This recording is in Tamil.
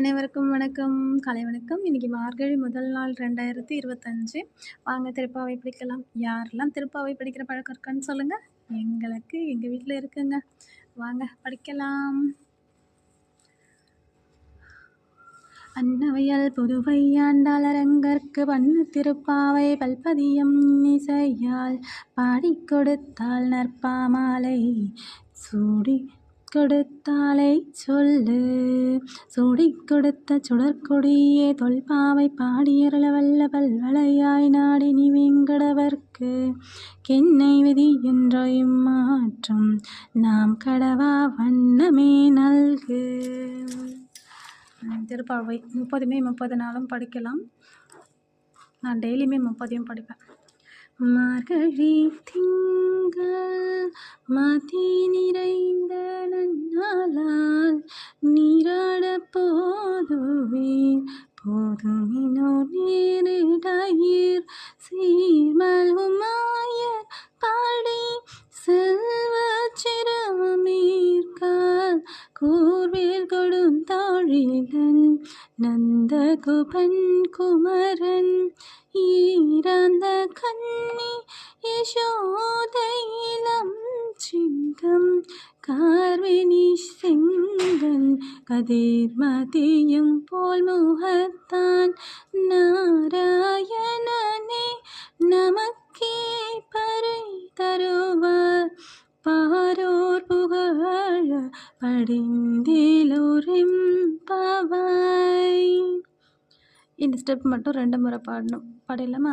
அனைவருக்கும் வணக்கம். கலை வணக்கம். இன்றைக்கி மார்கழி முதல் நாள் ரெண்டாயிரத்தி இருபத்தஞ்சு. வாங்க திருப்பாவை படிக்கலாம். யாரெல்லாம் திருப்பாவை படிக்கிற பழக்கம் இருக்கான்னு சொல்லுங்கள் எங்களுக்கு எங்கள் வீட்டில் இருக்குங்க. வாங்க படிக்கலாம். அன்னவையல் புதுவை ஆண்டாளரங்கற்கு பண்ணு திருப்பாவை பல்பதியம் இசையால் பாடிக் கொடுத்தாள் நற்பாமாலை. சூடி கொடுத்தாலை சொல்லு. சூடிக் கொடுத்த சுடற்கொடியே தொல்பாவை பாடியருள வல்ல பல்வளையாய் நாடினி வெங்கடவர்க்கு கென்னை விதி என்ற இம்மாற்றம் நாம் கடவா வண்ணமே நல்கு. திருப்பாவை. முப்பதுமே முப்பது நாளும் படிக்கலாம். நான் டெய்லியுமே முப்பதையும் படிப்பேன். மார்கழி திங்கள் மதி நிறைந்த நன்னாளால் நீராட போதுவீர் போதுமினோ நேரிடாயிர். சீர்மல்குமாயர் பாடி செல்வ சிறமீர்கால் கூர்வேல் கொடுந்தாழிலன் நந்தகுபன் குமரன் ஈ ஈராந்த கண்ணி யசோதையிலம் சிங்கம் கார்வினி செங்கன் கதிர்மதியும் போல் முகத்தான் நாராயணனே நமக்கே பறை தருவார். பாரோர் புகழ படிந்திலோரிம் இந்த ஸ்டெப் மட்டும் ரெண்டு முறை பாடணும். பாடிடலாமா